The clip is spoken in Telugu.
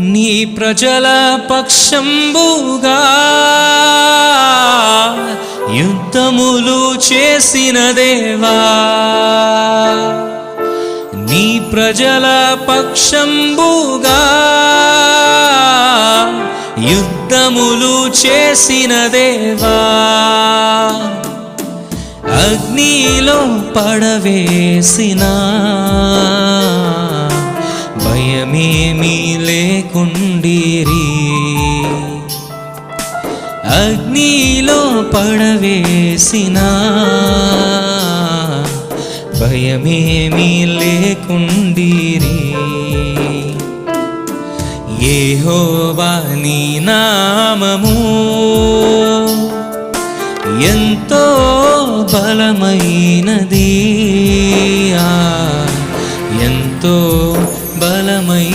నీ ప్రజల పక్షంబుగా యుద్ధములు చేసిన దేవా. నీ ప్రజల పక్షంబుగా యుద్ధములు చేసిన దేవా. అగ్నిలో పడవేసినా భయమేమీ లేకుండీరి. అగ్నిలో పడవేసిన భయమేమీ లేకుండీరి. ఏహోవా నీ నామము ఎంతో బలమైనది. ఎంతో బలమై